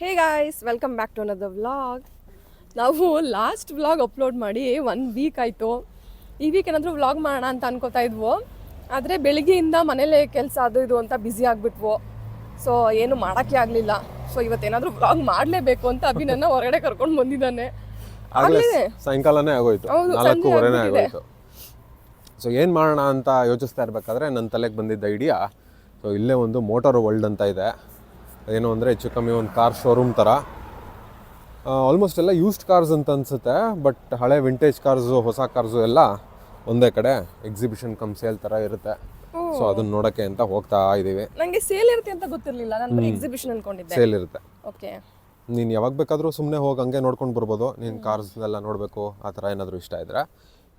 Hey guys welcome back to another vlog ನಾವು last vlog upload ಮಾಡಿ one week ಆಯಿತು. ಈ ವೀಕ್ ಏನಾದರೂ ವ್ಲಾಗ್ ಮಾಡೋಣ ಅಂತ ಅನ್ಕೋತಾ ಇದ್ವು. ಆದರೆ ಬೆಳಿಗ್ಗೆಯಿಂದ ಮನೇಲೇ ಕೆಲಸ ಅದು ಇದು ಅಂತ ಬ್ಯುಸಿ ಆಗಿಬಿಟ್ವು. ಸೊ ಏನು ಮಾಡೋಕ್ಕೆ ಆಗಲಿಲ್ಲ. ಸೊ ಇವತ್ತೇನಾದರೂ ವ್ಲಾಗ್ ಮಾಡಲೇಬೇಕು ಅಂತ ಅಭಿ ನನ್ನ ಹೊರಗಡೆ ಕರ್ಕೊಂಡು ಬಂದಿದ್ದಾನೆ. ಸಾಯಂಕಾಲನೇ ಆಗೋಯ್ತು. ನಾಲ್ಕೂವರೆನೇ ಆಗೋಯ್ತು. ಸೊ ಏನು ಮಾಡೋಣ ಅಂತ ಯೋಚಿಸ್ತಾ ಇರ್ಬೇಕಾದ್ರೆ ನನ್ನ ತಲೆಗೆ ಬಂದಿದ್ದ ಐಡಿಯಾ ಸೊ ಇಲ್ಲೇ ಒಂದು ಮೋಟಾರ್ ವರ್ಲ್ಡ್ ಅಂತ ಇದೆ. ಏನು ಅಂದರೆ ಹೆಚ್ಚು ಕಮ್ಮಿ ಒಂದು ಕಾರ್ ಶೋರೂಮ್ ಥರ ಆಲ್ಮೋಸ್ಟ್ ಎಲ್ಲ ಯೂಸ್ಡ್ ಕಾರ್ಸ್ ಅಂತ ಅನ್ಸುತ್ತೆ ಬಟ್ ಹಳೆ ವಿಂಟೇಜ್ ಕಾರ್ಸು ಹೊಸ ಕಾರ್ಸು ಎಲ್ಲ ಒಂದೇ ಕಡೆ ಎಕ್ಸಿಬಿಷನ್ ಕಮ್ ಸೇಲ್ ಥರ ಇರುತ್ತೆ. ಸೊ ಅದನ್ನ ನೋಡೋಕ್ಕೆ ಅಂತ ಹೋಗ್ತಾ ಇದ್ದೀವಿ ನನಗೆ ಸೇಲ್ ಇರುತ್ತೆ ಅಂತ ಗೊತ್ತಿರಲಿಲ್ಲ ನಾನು ಎಕ್ಸಿಬಿಷನ್ ಅನ್ಕೊಂಡಿದ್ದೆ. ಸೇಲ್ ಇರುತ್ತೆ. ಓಕೆ ನೀನು ಯಾವಾಗ ಬೇಕಾದರೂ ಸುಮ್ಮನೆ ಹೋಗಿ ಹಂಗೆ ನೋಡ್ಕೊಂಡು ಬರ್ಬೋದು. ನೀನು ಕಾರ್ಸ್ ಎಲ್ಲ ನೋಡಬೇಕು ಆ ಥರ ಏನಾದರೂ ಇಷ್ಟ ಇದ್ರೆ.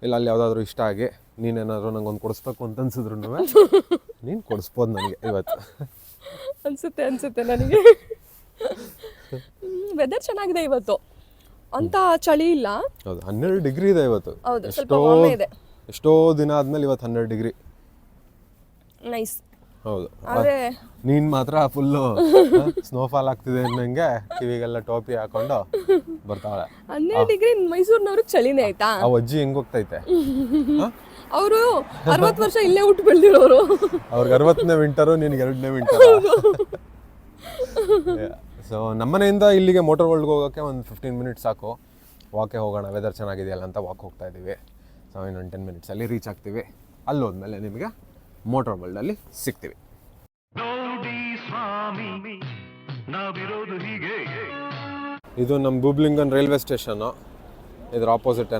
ಇಲ್ಲ ಅಲ್ಲಿ ಯಾವುದಾದ್ರೂ ಇಷ್ಟ ಆಗಿ ನೀನೇನಾದರೂ ನಂಗೆ ಒಂದು ಕೊಡಿಸ್ಬೇಕು ಅಂತ ಅನ್ಸಿದ್ರು ನೀನು ಕೊಡಿಸ್ಬೋದು ನನಗೆ ಇವತ್ತು. ಅನ್ಸುತ್ತೆ ಅನ್ಸುತ್ತೆ ನನಗೆ. ವೆದರ್ ಚೆನ್ನಾಗಿದೆ ಇವತ್ತು. ಅಂತ ಚಳಿ ಇಲ್ಲ. ಹೌದು ಹನ್ನೆರಡು ಡಿಗ್ರಿ ಇದೆ ಇವತ್ತು. ಹೌದು, ಸ್ವಲ್ಪ ಎಷ್ಟೋ warm ಇದೆ. ಎಷ್ಟೋ ದಿನ ಆದ್ಮೇಲೆ ಇವತ್ತು ಹನ್ನೆರಡು ಡಿಗ್ರಿ. ನೈಸ್ ಹೌದು. ಆದ್ರೆ ನೀನ್ ಮಾತ್ರ ಫುಲ್ಲು ಸ್ನೋಫಾಲ್ ಆಗ್ತಿದೆ ಅನ್ನಂಗೆ ಕಿವಿಗೆಲ್ಲ ಟೋಪಿ ಹಾಕೊಂಡು ಬರ್ತಾಳೆ ಹನ್ನೆರಡು ಡಿಗ್ರಿ ಮೈಸೂರಿನವ್ರಿಗೆ ಚಳಿನೇ ಆಯ್ತಾ? ಆ ಅಜ್ಜಿ ಹೆಂಗ್ ಹೋಗ್ತೈತೆ? ಅವರು ಅರವತ್ತು ವರ್ಷ ಇಲ್ಲೇ ಹುಟ್ಟು ಬೆಳೆದಿರೋರು. ಅವ್ರಿಗೆ ಅರವತ್ತನೇ ವಿಂಟರು ನಿನಗೆ ಎರಡನೇ ವಿಂಟರ್ ಸೊ ನಮ್ಮನೆಯಿಂದ ಇಲ್ಲಿಗೆ ಮೋಟರ್ ವರ್ಲ್ಡ್ಗೆ ಹೋಗೋಕ್ಕೆ ಒಂದು ಫಿಫ್ಟೀನ್ ಮಿನಿಟ್ಸ್ ಸಾಕು. ವಾಕೆ ಹೋಗೋಣ ವೆದರ್ ಚೆನ್ನಾಗಿದೆಯಲ್ಲ ಅಂತ ವಾಕ್ ಹೋಗ್ತಾ ಇದ್ದೀವಿ. ಸೊ ಇನ್ನೊಂದು ಟೆನ್ ಮಿನಿಟ್ಸಲ್ಲಿ ರೀಚ್ ಆಗ್ತೀವಿ. ಅಲ್ಲಿ ಹೋದ್ಮೇಲೆ ನಿಮಗೆ ಮೋಟರ್ ವರ್ಲ್ಡಲ್ಲಿ ಸಿಗ್ತೀವಿ. ನೋಡಿ ಸ್ವಾಮಿ ನಾವಿರೋದು ಹೀಗೆ. ಇದು ನಮ್ಮ ಬೂಬ್ಲಿಂಗನ್ ರೈಲ್ವೆ ಸ್ಟೇಷನ್ನು ಇದ್ರ ಆಪೋಸಿಟೇ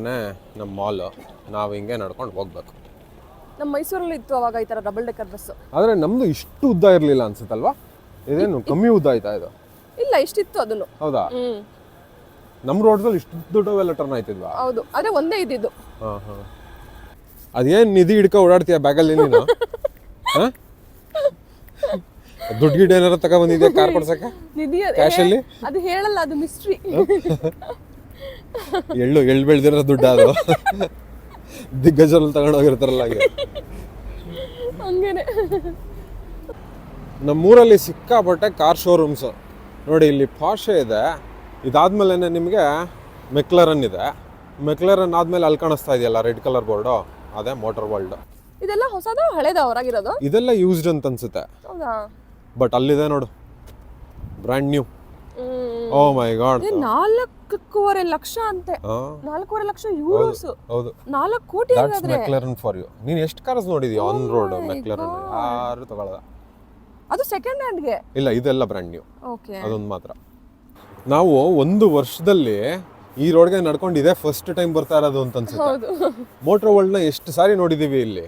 ನಮ್ಮ ಮಾಲು ನಾವು ಹಿಂಗೆ ನಡ್ಕೊಂಡು ಹೋಗ್ಬೇಕು. ನಮ್ಮ ಮೈಸೂರಲ್ಲಿ ಇತ್ತು ಅವಾಗ ಈ ತರ ಡಬಲ್ ಡೆಕ್ಕರ್ ಬಸ್ ಆದರೆ ನಮ್ಮದು ಇಷ್ಟು ಉದ್ದ ಇರಲಿಲ್ಲ ಅನ್ಸುತ್ತಲ್ವಾ? ಇದೇನು ಕಮ್ಮಿ ಉದ್ದ ಆಯ್ತಾ ಇದು? ಇಲ್ಲ ಇಷ್ಟಿತ್ತು ಅದನ್ನು. ಹೌದಾ? ನಮ್ಮ ರೋಡ್ದಲ್ಲಿ ಇಷ್ಟು ದೊಡ್ಡವೆಲ್ಲ ಟರ್ನ್ ಆಯ್ತಿದ್ವಾ? ಹೌದು ಅದೇ ಒಂದೇ ಇದ್ದಿದ್ದು. ಹಾಂ ಹಾಂ. ಅದೇನು ನಿಧಿ ಹಿಡ್ಕೊ ಓಡಾಡ್ತೀಯ ಬ್ಯಾಗಲ್ಲಿ ನೀನು? ಹಾಂ? ದುಡ್ಡು ಗಿಡ ಏನಾರ ತಗೊಂಡ್ಬಂದಿದ್ಯಾ ಕಾರ್ ಕೊಡ್ಸಕ್ಕೆ? ನಿಧಿ ಕ್ಯಾಶಲ್ಲಿ? ಅದು ಹೇಳಲ್ಲ ಅದು ಮಿಸ್ಟ್ರಿ ಎಳ್ಳು ಎಳ್ಳು ಬೆಳೆದಿರೋ ದುಡ್ಡು ಅದು ದಿಗ್ಗಜರಲ್ಲಿ ತಗೊಂಡೋಗಿರ್ತಾರಲ್ಲ ಹಾಗೆ. ಹಂಗೇನೆ. ನಮ್ಮೂರಲ್ಲಿ ಸಿಕ್ಕಾಪಟ್ಟೆ ಕಾರ್ ಶೋರೂಮ್ಸು ನೋಡಿ ಇಲ್ಲಿ ಪಾಶೆ ಇದೆ. ಇದಾದ್ಮೇಲೆ ನಿಮಗೆ ಮೆಕ್ಲರನ್ ಇದೆ. ಮೆಕ್ಲರನ್ ಆದ್ಮೇಲೆ ಅಲ್ಲಿ ಕಾಣಿಸ್ತಾ ಇದೆಯಲ್ಲ ರೆಡ್ ಕಲರ್ ಬೋರ್ಡು? ಅದೇ ಮೋಟರ್ ವರ್ಲ್ಡ್ ಇದೆಲ್ಲ ಹೊಸದ ಹಳೇದ ಹೊರಗಿರೋದು? ಇದೆಲ್ಲ ಯೂಸ್ಡ್ ಅಂತ ಅನ್ಸುತ್ತೆ. ಹೌದಾ? ಬಟ್ ಅಲ್ಲಿದೆ ನೋಡು. Brand new oh my god ಏ, ನಾಲ್ಕೂವರೆ ಲಕ್ಷ ಅಂತೆ. ನಾಲ್ಕೂವರೆ ಲಕ್ಷ ಯೂರೋಸ್ ಹೌದು ನಾಲ್ಕು ಕೋಟಿ ದಟ್ಸ್ ಹಂಗಾದ್ರೆ. ಮೆಕ್ಲರನ್ ಫಾರ್ ಯು ನೀನು ಎಷ್ಟು ಕಾರ್ಸ್ ನೋಡಿದ್ಯಾ ಆನ್ ರೋಡ್ ಮೆಕ್ಲರನ್ ಯಾರು ತಗೊಳ್ಳಲ್ಲ ಅದು ಸೆಕೆಂಡ್ ಹ್ಯಾಂಡ್ಗೆ ಇಲ್ಲ ಇದೆಲ್ಲ ಬ್ರ್ಯಾಂಡ್ ನ್ಯೂ ಓಕೆ ಅದೊಂದು ಮಾತ್ರ. ನಾವು ಒಂದು ವರ್ಷದಲ್ಲಿ ಈ ರೋಡ್ಗೆ ನಡ್ಕೊಂಡು ಇದೇ ಫಸ್ಟ್ ಟೈಮ್ ಬರ್ತಾ ಇರೋದು ಅಂತ ಅನ್ಸುತ್ತೆ. ಹೌದು. ಮೋಟರ್ ವರ್ಲ್ಡ್ನ ಎಷ್ಟು ಸಾರಿ ನೋಡಿದೀವಿ ಇಲ್ಲಿ?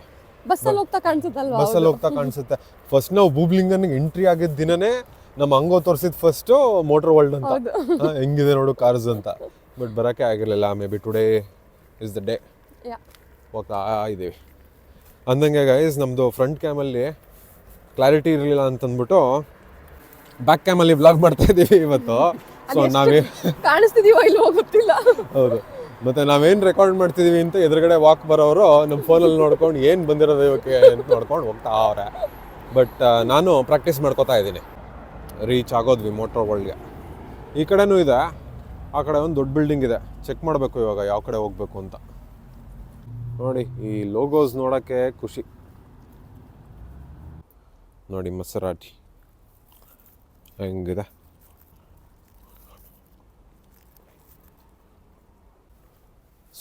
ಬಸ್ಸಲ್ಲಿ ಹೋಗ್ತಾ ಕಾಣಿಸುತ್ತಲ್ವಾ? ಬಸ್ಸಲ್ಲಿ ಹೋಗ್ತಾ ಕಾಣಿಸುತ್ತೆ. ಫಸ್ಟ್ ನಾವು ಬೂಬ್ಲಿಂಗನ್ಗೆ ಎಂಟ್ರಿ ಆಗಿದ್ದ ದಿನನೇ ನಮ್ಮ ಅಂಗೋ ತೋರಿಸಿದ ಫಸ್ಟು ಮೋಟರ್ ವರ್ಲ್ಡ್ ಅಂತ. ಹಾ, ಹೆಂಗಿದೆ ನೋಡು ಕಾರ್ಸ್ ಅಂತ. ಬಟ್ ಬರೋಕ್ಕೆ ಆಗಿರಲಿಲ್ಲ maybe today is the day yeah ಹೋಗ್ತಾ ಇದ್ದೀವಿ ಅಂದಂಗೆ ಗೈಸ್ ನಮ್ಮದು ಫ್ರಂಟ್ ಕ್ಯಾಮಲ್ಲಿ ಕ್ಲಾರಿಟಿ ಇರಲಿಲ್ಲ ಅಂತಂದ್ಬಿಟ್ಟು ಬ್ಯಾಕ್ ಕ್ಯಾಮಲ್ಲಿ ವ್ಲಾಗ್ ಮಾಡ್ತಾ ಇದ್ದೀವಿ ಇವತ್ತು. ಸೊ ನಾವೇ ಕಾಣಿಸ್ತಿದೀವೋ ಇಲ್ವೋ ಗೊತ್ತಿಲ್ಲ. ಹೌದು. ಮತ್ತೆ ನಾವೇನು ರೆಕಾರ್ಡ್ ಮಾಡ್ತಿದೀವಿ ಅಂತ ಎದುರುಗಡೆ ವಾಕ್ ಬರೋರು ನಮ್ಮ ಫೋನಲ್ಲಿ ನೋಡ್ಕೊಂಡು ಏನು ಬಂದಿರೋದು ಇವಕ್ಕೆ ಅಂತ ನೋಡ್ಕೊಂಡು ಹೋಗ್ತಾ ಅವ್ರೆ ಬಟ್ ನಾನು ಪ್ರಾಕ್ಟೀಸ್ ಮಾಡ್ಕೋತಾ ಇದ್ದೀನಿ. ರೀಚ್ ಆಗೋದ್ವಿ ಮೋಟ್ರ್ ವರ್ಲ್ಡ್ಗೆ ಈ ಕಡೆನೂ ಇದೆ. ಆ ಕಡೆ ಒಂದು ದೊಡ್ಡ ಬಿಲ್ಡಿಂಗ್ ಇದೆ. ಚೆಕ್ ಮಾಡಬೇಕು ಇವಾಗ ಯಾವ ಕಡೆ ಹೋಗ್ಬೇಕು ಅಂತ. ನೋಡಿ, ಈ ಲೋಗೋಸ್ ನೋಡೋಕ್ಕೆ ಖುಷಿ. ನೋಡಿ ಮಸರಾಟಿ ಹೆಂಗಿದೆ?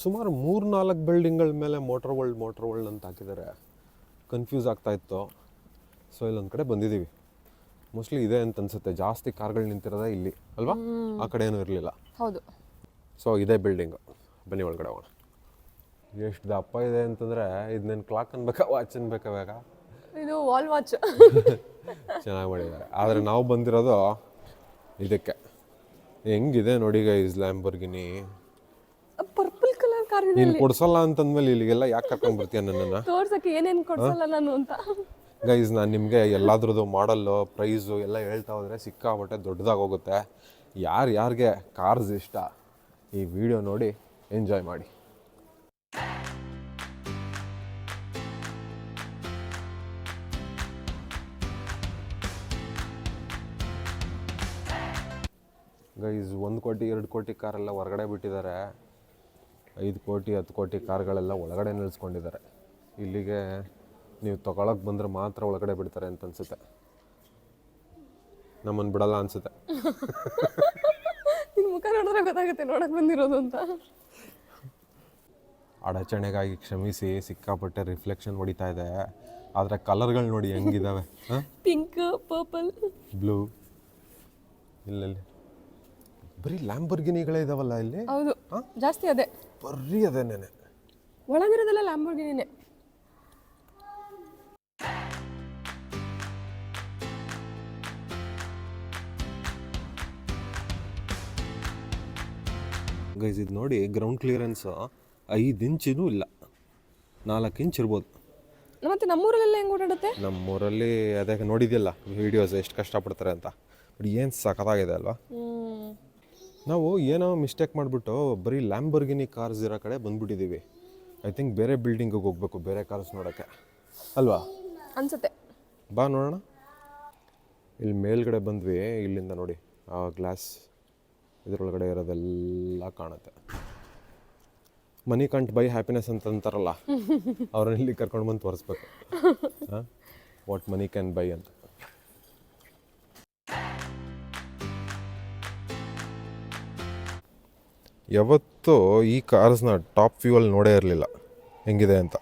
ಸುಮಾರು ಮೂರು ನಾಲ್ಕು ಬಿಲ್ಡಿಂಗ್ಗಳ ಮೇಲೆ ಮೋಟ್ರ್ ವರ್ಲ್ಡ್ ಮೋಟ್ರ್ ವರ್ಲ್ಡ್ ಅಂತ ಹಾಕಿದ್ದಾರೆ. ಕನ್ಫ್ಯೂಸ್ ಆಗ್ತಾ ಇತ್ತು. ಸೊ ಇಲ್ಲೊಂದು ಕಡೆ ಬಂದಿದ್ದೀವಿ. ಮೋಸ್ಟ್ಲಿ ಇದೆ ಅಂತ ಅನ್ಸುತ್ತೆ. ಜಾಸ್ತಿ ಕಾರ್ಗಳು ನಿಂತಿರೋದೇ ಇಲ್ಲಿ ಅಲ್ವಾ? ಆ ಕಡೆ ಏನೂ ಇರಲಿಲ್ಲ. ಹೌದು. ಸೊ ಇದೇ ಬಿಲ್ಡಿಂಗು ಬನ್ನಿ ಒಳಗಡೆ ಹೋಗೋಣ. ಎಷ್ಟು ದಪ್ಪ ಇದೆ ಅಂತಂದರೆ ನನ್ನ ಕ್ಲಾಕ್ ಅನ್ಬೇಕಾ ವಾಚ್ ಅನ್ಬೇಕಾ ಬೇಗ ಇದು ವಾಲ್ ವಾಚ್ ಚೆನ್ನಾಗಿ ಮಾಡಿದ್ದಾರೆ. ಆದರೆ ನಾವು ಬಂದಿರೋದು ಇದಕ್ಕೆ. ಹೆಂಗಿದೆ ನೋಡಿ guys Lamborghini purple colour car ನೀನು ಕೊಡ್ಸಲ್ಲ ಅಂತಂದ್ಮೇಲೆ ಇಲ್ಲಿಗೆಲ್ಲ ಯಾಕೆ ಕರ್ಕೊಂಡ್ಬರ್ತೀಯ ನನ್ನನ್ನು? ತೋರ್ಸಕ್ಕೆ ಏನೇನ್ ಕೊಡ್ಸಲ್ಲ ನಾನು ಅಂತ. ಗೈಸ್ ನಾನು ನಿಮಗೆ ಎಲ್ಲಾದ್ರದ್ದು ಮಾಡಲ್ಲು ಪ್ರೈಸು ಎಲ್ಲ ಹೇಳ್ತಾ ಹೋದರೆ ಸಿಕ್ಕಾಪಟ್ಟೆ ದೊಡ್ಡದಾಗಿ ಹೋಗುತ್ತೆ ಯಾರು ಯಾರಿಗೆ ಕಾರ್ಸ್ ಇಷ್ಟ, ಈ ವಿಡಿಯೋ ನೋಡಿ ಎಂಜಾಯ್ ಮಾಡಿ. ಗೈಸ್ ಒಂದು ಕೋಟಿ, ಎರಡು ಕೋಟಿ ಕಾರೆಲ್ಲ ಹೊರಗಡೆ ಬಿಟ್ಟಿದ್ದಾರೆ. ಐದು ಕೋಟಿ, ಹತ್ತು ಕೋಟಿ ಕಾರ್ಗಳೆಲ್ಲ ಒಳಗಡೆ ನಿಲ್ಲಿಸ್ಕೊಂಡಿದ್ದಾರೆ ಇಲ್ಲಿಗೆ ನೀವು ತೊಗೊಳಕ್ಕೆ ಬಂದರೆ ಮಾತ್ರ ಒಳಗಡೆ ಬಿಡ್ತಾರೆ ಅಂತ ಅನ್ಸುತ್ತೆ. ನಮ್ಮನ್ನು ಬಿಡಲ್ಲ ಅನ್ಸುತ್ತೆ. ನಿನ್ನ ಮುಖ ನೋಡಿದ್ರೆ ಗೊತ್ತಾಗುತ್ತೆ ನೋಡಕ್ಕೆ ಬಂದಿರೋದು ಅಂತ. ಅಡಚಣೆಗಾಗಿ ಕ್ಷಮಿಸಿ ಸಿಕ್ಕಾಪಟ್ಟೆ ರಿಫ್ಲೆಕ್ಷನ್ ಹೊಡಿತಾ ಇದೆ. ಆದರೆ ಕಲರ್ಗಳು ನೋಡಿ ಹೆಂಗಿದಾವೆ ಪಿಂಕ್ ಪರ್ಪಲ್. ಬ್ಲೂ. ಇಲ್ಲಲ್ಲಿ ಬರೀ ಲ್ಯಾಂಬರ್ಗಿನಿಗಳೇ ಇದಾವಲ್ಲ ಇಲ್ಲಿ? ಹೌದು? ಜಾಸ್ತಿ ಅದೇ. ಬರೀ ಅದೇನೇನೆ. ಒಳಗಿರೋದೆಲ್ಲ ಲ್ಯಾಂಬೋರ್ಗಿನಿನೇ. ಗೈಸ್ ಇದು ನೋಡಿ ಗ್ರೌಂಡ್ ಕ್ಲಿಯರೆನ್ಸು ಐದು ಇಂಚಿನೂ ಇಲ್ಲ. ನಾಲ್ಕು ಇಂಚ್ ಇರ್ಬೋದು. ಮತ್ತೆ ನಮ್ಮೂರಲ್ಲೆಲ್ಲ ಹೆಂಗೆ ಓಡಾಡುತ್ತೆ? ನಮ್ಮೂರಲ್ಲಿ ಅದೇ ನೋಡಿದ್ಯಲ್ಲ ವೀಡಿಯೋಸ್ ಎಷ್ಟು ಕಷ್ಟಪಡ್ತಾರೆ ಅಂತ. ಬಟ್ ಏನು ಸಖತ್ತಾಗಿದೆ ಅಲ್ವಾ? ನಾವು ಏನೋ ಮಿಸ್ಟೇಕ್ ಮಾಡಿಬಿಟ್ಟು ಬರೀ ಲ್ಯಾಂಬರ್ಗಿನಿ ಕಾರ್ಸ್ ಇರೋ ಕಡೆ ಬಂದ್ಬಿಟ್ಟಿದ್ದೀವಿ ಐ ಥಿಂಕ್ ಬೇರೆ ಬಿಲ್ಡಿಂಗಿಗೆ ಹೋಗ್ಬೇಕು ಬೇರೆ ಕಾರ್ಸ್ ನೋಡೋಕ್ಕೆ. ಅಲ್ವಾ? ಅನ್ಸುತ್ತೆ. ಬಾ ನೋಡೋಣ. ಇಲ್ಲಿ ಮೇಲ್ಗಡೆ ಬಂದ್ವಿ ಇಲ್ಲಿಂದ ನೋಡಿ ಆ ಗ್ಲಾಸ್ ಇದರೊಳಗಡೆ ಇರೋದೆಲ್ಲ ಕಾಣುತ್ತೆ. ಮನಿ ಕಂಟ್ ಬೈ ಹ್ಯಾಪಿನೆಸ್ ಅಂತ ಅಂತಾರಲ್ಲ ಅವ್ರನ್ನ ಇಲ್ಲಿ ಕರ್ಕೊಂಡು ಬಂದು ತೋರಿಸ್ಬೇಕು. ವಾಟ್ ಮನಿ ಕ್ಯಾನ್ ಬೈ ಅಂತ. ಯಾವತ್ತೂ ಈ ಕಾರ್ಸ್ನ ಟಾಪ್ ವ್ಯೂವಲ್ಲಿ ನೋಡೇ ಇರಲಿಲ್ಲ. ಹೆಂಗಿದೆ ಅಂತ.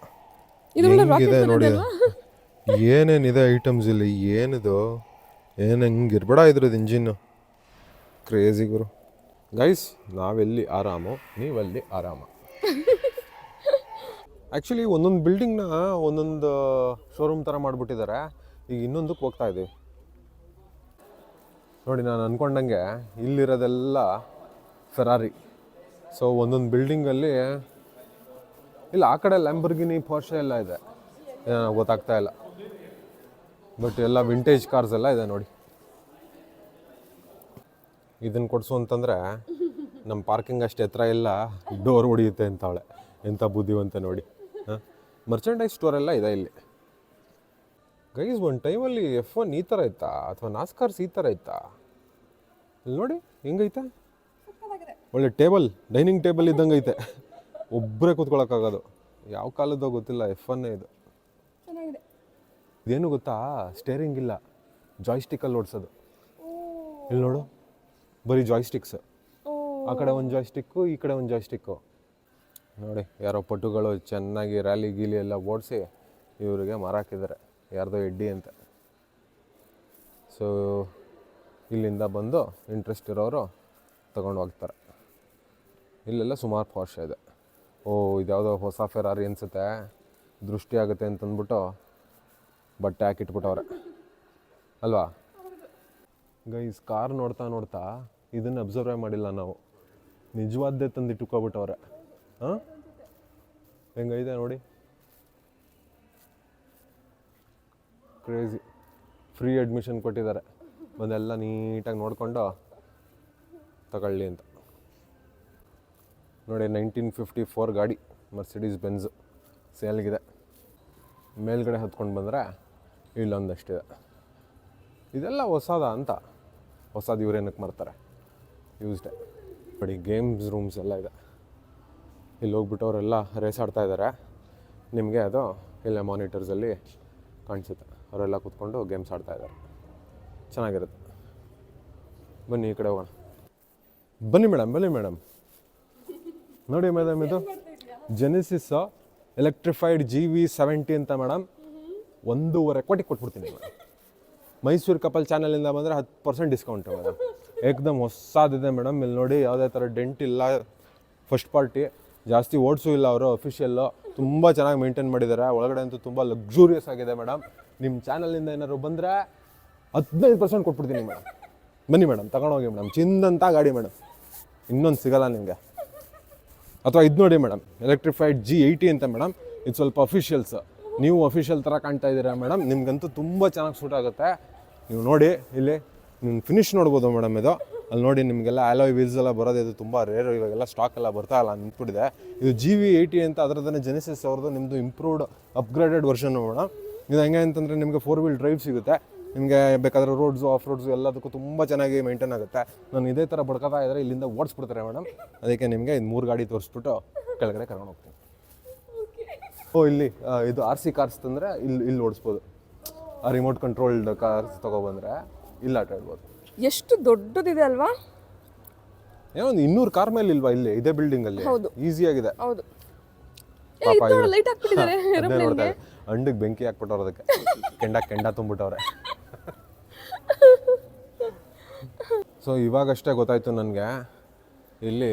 ಹೆಂಗಿದೆ ನೋಡಿ. ಏನೇನಿದೆ ಐಟಮ್ಸ್ ಇಲ್ಲಿ? ಏನಿದು? ಏನು ಹೆಂಗಿರ್ಬೇಡ ಇದ್ರದ್ದು ಇಂಜಿನ್ನು ಕ್ರೇಜಿ ಗುರು. ಗೈಸ್ ನಾವೆಲ್ಲಿ ಆರಾಮು, ನೀವಲ್ಲಿ ಆರಾಮ. ಆ್ಯಕ್ಚುಲಿ ಒಂದೊಂದು ಬಿಲ್ಡಿಂಗ್ನ ಒಂದೊಂದು ಶೋರೂಮ್ ಥರ ಮಾಡಿಬಿಟ್ಟಿದ್ದಾರೆ ಈಗ ಇನ್ನೊಂದಕ್ಕೆ ಹೋಗ್ತಾ ಇದ್ದೀವಿ ನೋಡಿ, ನಾನು ಅಂದ್ಕೊಂಡಂಗೆ ಇಲ್ಲಿರೋದೆಲ್ಲ ಫೆರಾರಿ ಸೊ ಒಂದೊಂದು ಬಿಲ್ಡಿಂಗಲ್ಲಿ ಇಲ್ಲ, ಆ ಕಡೆ ಲ್ಯಾಂಬರ್ಗಿನಿ ಪೋರ್ಷೆ ಎಲ್ಲ ಇದೆ. ಗೊತ್ತಾಗ್ತಾ ಇಲ್ಲ. ಬಟ್ ಎಲ್ಲ ವಿಂಟೇಜ್ ಕಾರ್ಸ್ ಎಲ್ಲ ಇದೆ ನೋಡಿ. ಇದನ್ನು ಕೊಡಿಸು ಅಂತಂದರೆ ನಮ್ಮ ಪಾರ್ಕಿಂಗ್ ಅಷ್ಟು ಎತ್ತರ ಇಲ್ಲ ಡೋರ್ ಹೊಡಿಯುತ್ತೆ ಅಂತ ಅವಳೆ ಎಂಥ ಬುದ್ಧಿವಂತ ನೋಡಿ. ಹಾಂ? ಮರ್ಚೆಂಡೈಸ್ ಸ್ಟೋರ್ ಎಲ್ಲ ಇದೆ ಇಲ್ಲಿ. ಗೈಸ್ ಒಂದು ಟೈಮಲ್ಲಿ ಎಫ್ ಒನ್ ಈ ಥರ ಇತ್ತಾ? ಅಥವಾ ನಾಸ್ಕಾರ್ಸ್ ಈ ಥರ ಇತ್ತಾ? ಇಲ್ಲಿ ನೋಡಿ ಹೆಂಗೈತೆ? ಒಳ್ಳೆ ಟೇಬಲ್ ಡೈನಿಂಗ್ ಟೇಬಲ್ ಇದ್ದಂಗೆ ಐತೆ. ಒಬ್ಬರೇ ಕೂತ್ಕೊಳ್ಳೋಕ್ಕಾಗೋದು ಯಾವ ಕಾಲದ್ದೋ ಗೊತ್ತಿಲ್ಲ ಎಫ್ ಒನ್ನೇ ಇದು. ಇದೇನು ಗೊತ್ತಾ? ಸ್ಟೇರಿಂಗ್ ಇಲ್ಲ. ಜಾಯ್ಸ್ಟಿಕ್ಕಲ್ಲಿ ಓಡಿಸೋದು. ಇಲ್ಲಿ ನೋಡು. ಬರೀ ಜಾಯ್ಸ್ಟಿಕ್ಸ್ ಸರ್ ಆ ಕಡೆ ಒಂದು ಜಾಯ್ಸ್ಟಿಕ್ಕು ಈ ಕಡೆ ಒಂದು ಜಾಯ್ಸ್ಟಿಕ್ಕು ನೋಡಿ ಯಾರೋ ಪಟುಗಳು ಚೆನ್ನಾಗಿ ರ್ಯಾಲಿ ಗೀಲಿ ಎಲ್ಲ ಓಡಿಸಿ ಇವರಿಗೆ ಮಾರಾಕಿದ್ದಾರೆ ಯಾರ್ದೋ ಎಡ್ಡಿ ಅಂತ. ಸೊ ಇಲ್ಲಿಂದ ಬಂದು ಇಂಟ್ರೆಸ್ಟ್ ಇರೋರು ತಗೊಂಡು ಹೋಗ್ತಾರೆ. ಇಲ್ಲೆಲ್ಲ ಸುಮಾರು ಪಾರ್ಶ ಇದೆ. ಓ ಇದ್ಯಾವುದೋ ಹೊಸ ಫೆರಾರಿ ಅನಿಸುತ್ತೆ. ದೃಷ್ಟಿ ಆಗುತ್ತೆ ಅಂತಂದ್ಬಿಟ್ಟು ಬಟ್ಟೆ ಹಾಕಿಟ್ಬಿಟ್ಟವ್ರೆ. ಅಲ್ವಾ? ಗೈಸ್ ಕಾರ್ ನೋಡ್ತಾ ನೋಡ್ತಾ ಇದನ್ನು ಅಬ್ಸರ್ವ್ ಮಾಡಿಲ್ಲ ನಾವು. ನಿಜವಾದ್ದೇ ತಂದು ಇಟ್ಟುಕೊಬಿಟ್ಟವ್ರೆ. ಹಾಂ? ಹೆಂಗೈತೆ ನೋಡಿ. ಕ್ರೇಜಿ ಫ್ರೀ ಅಡ್ಮಿಷನ್ ಕೊಟ್ಟಿದ್ದಾರೆ. ಬಂದೆಲ್ಲ ನೀಟಾಗಿ ನೋಡಿಕೊಂಡು ತಗೊಳ್ಳಿ ಅಂತ. ನೋಡಿ ನೈನ್ಟೀನ್ ಫಿಫ್ಟಿ ಫೋರ್ ಗಾಡಿ ಮರ್ಸಿಡೀಸ್ ಬೆನ್ಸು ಸೇಲ್ಗಿದೆ. ಮೇಲ್ಗಡೆ ಹತ್ಕೊಂಡು ಬಂದರೆ ಇಲ್ಲೊಂದಷ್ಟಿದೆ. ಇದೆಲ್ಲ ಹೊಸದ ಅಂತ? ಹೊಸದು ಇವ್ರೇನಕ್ಕೆ ಮಾಡ್ತಾರೆ ಯೂಸ್ಡೆ ನೋಡಿ ಗೇಮ್ಸ್ ರೂಮ್ಸ್ ಎಲ್ಲ ಇದೆ. ಇಲ್ಲಿ ಹೋಗ್ಬಿಟ್ಟು ಅವರೆಲ್ಲ ರೇಸ್ ಆಡ್ತಾ ಇದ್ದಾರೆ ನಿಮಗೆ ಅದು ಇಲ್ಲೇ ಮಾನಿಟರ್ಸಲ್ಲಿ ಕಾಣಿಸುತ್ತೆ. ಅವರೆಲ್ಲ ಕೂತ್ಕೊಂಡು ಗೇಮ್ಸ್ ಆಡ್ತಾ ಇದ್ದಾರೆ ಚೆನ್ನಾಗಿರುತ್ತೆ. ಬನ್ನಿ ಈ ಕಡೆ ಹೋಗೋಣ. ಬನ್ನಿ ಮೇಡಮ್ ಬನ್ನಿ ಮೇಡಮ್ ನೋಡಿ ಮೇಡಮ್ ಇದು Genesis electrified G V seventy ಅಂತ ಮೇಡಮ್ ಒಂದೂವರೆ ಕೋಟಿ ಕೊಟ್ಬಿಡ್ತೀನಿ ಮೇಡಮ್ ಮೈಸೂರು ಕಪಲ್ ಚಾನಲಿಂದ ಬಂದರೆ ಹತ್ತು ಪರ್ಸೆಂಟ್ ಡಿಸ್ಕೌಂಟು ಮೇಡಮ್ ಏಕ್ದಮ್ ಹೊಸದಿದೆ ಮೇಡಮ್. ಇಲ್ಲಿ ನೋಡಿ ಯಾವುದೇ ಥರ ಡೆಂಟ್ ಇಲ್ಲ. First party. ಜಾಸ್ತಿ ಓಡ್ಸು ಇಲ್ಲ ಅವರು ಅಫಿಷಿಯಲ್ಲು ತುಂಬ ಚೆನ್ನಾಗಿ ಮೇಂಟೈನ್ ಮಾಡಿದ್ದಾರೆ. ಒಳಗಡೆ ಅಂತೂ ತುಂಬ ಲಕ್ಸುರಿಯಸ್ ಆಗಿದೆ ಮೇಡಮ್. ನಿಮ್ಮ ಚಾನಲಿಂದ ಏನಾದ್ರು ಬಂದರೆ ಹದಿನೈದು ಪರ್ಸೆಂಟ್ ಕೊಟ್ಬಿಡ್ತೀನಿ ಮೇಡಮ್. ಬನ್ನಿ ಮೇಡಮ್, ತಗೊಂಡೋಗಿ ಮೇಡಮ್. ಚಿಂದಂತ ಗಾಡಿ ಮೇಡಮ್. ಇನ್ನೊಂದು ಸಿಗಲ್ಲ ನಿಮಗೆ. ಅಥವಾ ಇದು ನೋಡಿ ಮೇಡಮ್ ಎಲೆಕ್ಟ್ರಿಫೈಡ್ ಜಿ ಏಯ್ಟಿ ಅಂತ ಮೇಡಮ್. ಇದು ಸ್ವಲ್ಪ ಅಫಿಷಿಯಲ್ಸ್ ನೀವು ಅಫಿಷಿಯಲ್ ಥರ ಕಾಣ್ತಾ ಇದ್ದೀರಾ ಮೇಡಮ್? ನಿಮಗಂತೂ ತುಂಬ ಚೆನ್ನಾಗಿ ಸೂಟ್ ಆಗುತ್ತೆ. ನೀವು ನೋಡಿ, ಇಲ್ಲಿ ನೀವು ಫಿನಿಶ್ ನೋಡ್ಬೋದು ಮೇಡಮ್ ಇದು. ಅಲ್ಲಿ ನೋಡಿ ನಿಮಗೆಲ್ಲ ಆಲೋಯ್ ವೀಲ್ಸ್ ಎಲ್ಲ ಬರೋದು ಇದು ತುಂಬ ರೇರು ಇವಾಗೆಲ್ಲ ಸ್ಟಾಕ್ ಎಲ್ಲ ಬರ್ತಾ ಇಲ್ಲ ನಿಂತ್ಬಿಟ್ಟಿದೆ ಇದು ಜಿ ವಿ ಏಯ್ಟಿ ಅಂತ ಅದರದನ್ನೇ ಜೆನೆಸಿಸ್ ಅವ್ರದ್ದು ನಿಮ್ಮದು ಇಂಪ್ರೂವ್ಡ್ ಅಪ್ಗ್ರೇಡೆಡ್ ವರ್ಷನ್ ಮೇಡಮ್ ಇದು ಹೆಂಗೆ ಅಂತಂದರೆ ನಿಮಗೆ ಫೋರ್ ವೀಲ್ ಡ್ರೈವ್ ಸಿಗುತ್ತೆ. ನಿಮಗೆ ಬೇಕಾದ್ರೆ ರೋಡ್ಸು ಆಫ್ ರೋಡ್ಸು ಎಲ್ಲದಕ್ಕೂ ತುಂಬ ಚೆನ್ನಾಗಿ ಮೇಂಟೈನ್ ಆಗುತ್ತೆ. ನಾನು ಇದೇ ಥರ ಬಡ್ಕೋತಾ ಇದ್ದರೆ ಇಲ್ಲಿಂದ ಓಡಿಸ್ಬಿಡ್ತಾರೆ ಮೇಡಮ್ ಅದಕ್ಕೆ ನಿಮಗೆ ಇದು ಮೂರು ಗಾಡಿ ತೋರಿಸ್ಬಿಟ್ಟು ಕೆಳಗಡೆ ಕರ್ಕೊಂಡು ಹೋಗ್ತೀನಿ. ಓ, ಇಲ್ಲಿ ಇದು ಆರ್ ಸಿ ಕಾರ್ಸ್ ತಂದರೆ ಇಲ್ಲಿ ಇಲ್ಲಿ ಓಡಿಸ್ಬೋದು. ಆ ರಿಮೋಟ್ ಕಂಟ್ರೋಲ್ಡ್ ಕಾರ್ಸ್ ತೊಗೊಬಂದ್ರೆ ಇಲ್ಲಿ ಆಟ ಆಡ್ಬೋದು ಎಷ್ಟು ದೊಡ್ಡದಿದೆ ಅಲ್ವಾ? ಏನೋ ಒಂದು ಇನ್ನೂರು ಕಾರ್ ಮೇಲೆ ಇಲ್ವಾ ಇಲ್ಲಿ ಇದೇ ಬಿಲ್ಡಿಂಗಲ್ಲಿ ಹೌದು. ಆಗಿದೆ. ಹೌದು. ಲೈಟ್ ಹಾಕ್ಬಿಟ್ಟಿದ್ದಾರೆ ಅಂಡಿಗೆ ಬೆಂಕಿ ಹಾಕ್ಬಿಟ್ಟವ್ರು ಅದಕ್ಕೆ. ಕೆಂಡ ಕೆಂಡ ತುಂಬಿಟ್ಟವ್ರೆ. ಸೊ ಇವಾಗಷ್ಟೇ ಗೊತ್ತಾಯ್ತು ನನಗೆ. ಇಲ್ಲಿ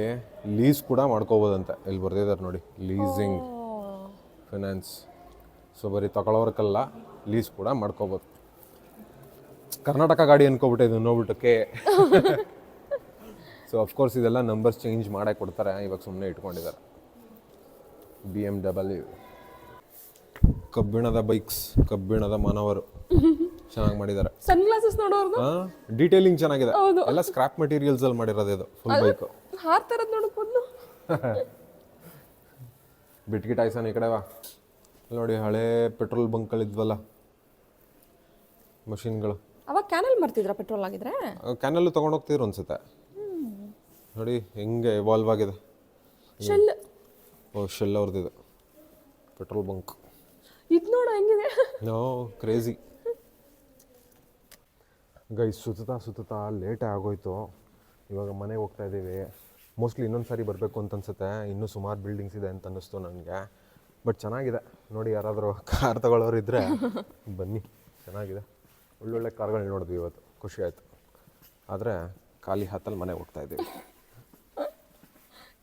ಲೀಸ್ ಕೂಡ ಮಾಡ್ಕೋಬೋದಂತೆ. ಇಲ್ಲಿ ಬರ್ದಿದ್ದಾರೆ ನೋಡಿ ಲೀಸಿಂಗ್ ಫಿನಾನ್ಸ್ ಸೊ ಬರೀ ತಗೊಳ್ಳೋರ್ಕಲ್ಲ ಲೀಸ್ ಕೂಡ ಮಾಡ್ಕೋಬೋದು. ಕರ್ನಾಟಕ ಗಾಡಿ ಅನ್ಕೋಬಿಟ್ಟೆ ಇದು ನೋಡ್ಬಿಟ್ಟಕ್ಕೆ. ಸೊ ಅಫ್ಕೋರ್ಸ್ ಇದೆಲ್ಲ ನಂಬರ್ಸ್ ಚೇಂಜ್ ಮಾಡೇ ಕೊಡ್ತಾರೆ. ಇವಾಗ ಸುಮ್ಮನೆ ಇಟ್ಕೊಂಡಿದ್ದಾರೆ. ಬಿ ಎಂ ಡಬ್ಲ್ಯೂ ಕಬ್ಬಿಣದ ಬೈಕ್ಸ್ ಕಬ್ಬಿಣದ ಮಾನವರು ಚೆನ್ನಾಗಿ ಮಾಡಿದ್ದಾರೆ. ಸನ್ ಗ್ಲಾಸಸ್ ನೋಡೋರು ಡೀಟೇಲಿಂಗ್ ಚೆನ್ನಾಗಿದೆ. ಎಲ್ಲ ಸ್ಕ್ರಾಪ್ ಮೆಟೀರಿಯಲ್ಸ್ ಅಲ್ಲಿ ಮಾಡಿರೋದು ಇದು ಫುಲ್ ಬೈಕ್ ಹಾರ್ತಾರದ್ ನೋಡಬಹುದು ಬಿಟ್ಗಿಟ್ ಆಯ್ಸನ್ ಈ ಕಡೆ ವಾ ನೋಡಿ ಹಳೆ ಪೆಟ್ರೋಲ್ ಬಂಕ್ಗಳಿದ್ವಲ್ಲ ಮಷಿನ್ಗಳು. ಅವಾಗ ಕ್ಯಾನಲ್ ಮಾಡ್ತಿದ್ರ ಪೆಟ್ರೋಲ್ ಆಗಿದ್ರೆ? ಕ್ಯಾನಲ್ ತಗೊಂಡು ಹೋಗ್ತಿದ್ರು ಅನ್ಸುತ್ತೆ. ನೋಡಿ ಹೆಂಗೆ ಇವಾಲ್ವ್ ಆಗಿದೆ. ಶೆಲ್ ಓ ಶೆಲ್ ಅವ್ರದ್ದು. ಪೆಟ್ರೋಲ್ ಬಂಕ್ ಇದು ನೋಡು ಹೆಂಗಿದೆ? ನೋ ಕ್ರೇಜಿ ಗೈ ಸುತ್ತಾ ಸುತ್ತಾ ಲೇಟೇ ಆಗೋಯ್ತು. ಇವಾಗ ಮನೆಗೆ ಹೋಗ್ತಾ ಇದ್ದೀವಿ ಮೋಸ್ಟ್ಲಿ ಇನ್ನೊಂದು ಸಾರಿ ಬರಬೇಕು ಅಂತ ಅನ್ಸುತ್ತೆ. ಇನ್ನೂ ಸುಮಾರು ಬಿಲ್ಡಿಂಗ್ಸ್ ಇದೆ ಅಂತ ಅನ್ನಿಸ್ತು ನನಗೆ. ಬಟ್ ಚೆನ್ನಾಗಿದೆ. ನೋಡಿ ಯಾರಾದರೂ ಕಾರ್ ತಗೊಳ್ಳೋರು ಇದ್ದರೆ ಬನ್ನಿ. ಚೆನ್ನಾಗಿದೆ. ಒಳ್ಳೊಳ್ಳೆ ಕಾರ್ಗಳು ನೋಡಿದ್ವಿ ಇವತ್ತು. ಖುಷಿ ಆಯಿತು. ಆದರೆ ಖಾಲಿ ಹತ್ತಲ್ಲಿ ಮನೆ ಹೋಗ್ತಾ ಇದ್ದೀವಿ.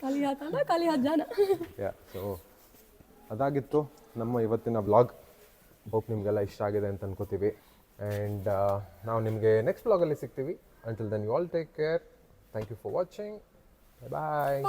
ಖಾಲಿ ಖಾಲಿ ಜಾನ? ಯಾ ಸೊ ಅದಾಗಿತ್ತು ನಮ್ಮ ಇವತ್ತಿನ ಬ್ಲಾಗ್ ಹೋಪ್ ನಿಮಗೆಲ್ಲ ಇಷ್ಟ ಆಗಿದೆ ಅಂತ ಅನ್ಕೋತೀವಿ. ಆ್ಯಂಡ್ ನಾವು ನಿಮಗೆ ನೆಕ್ಸ್ಟ್ ಬ್ಲಾಗಲ್ಲಿ ಸಿಗ್ತೀವಿ. Until then you all take care thank you for watching bye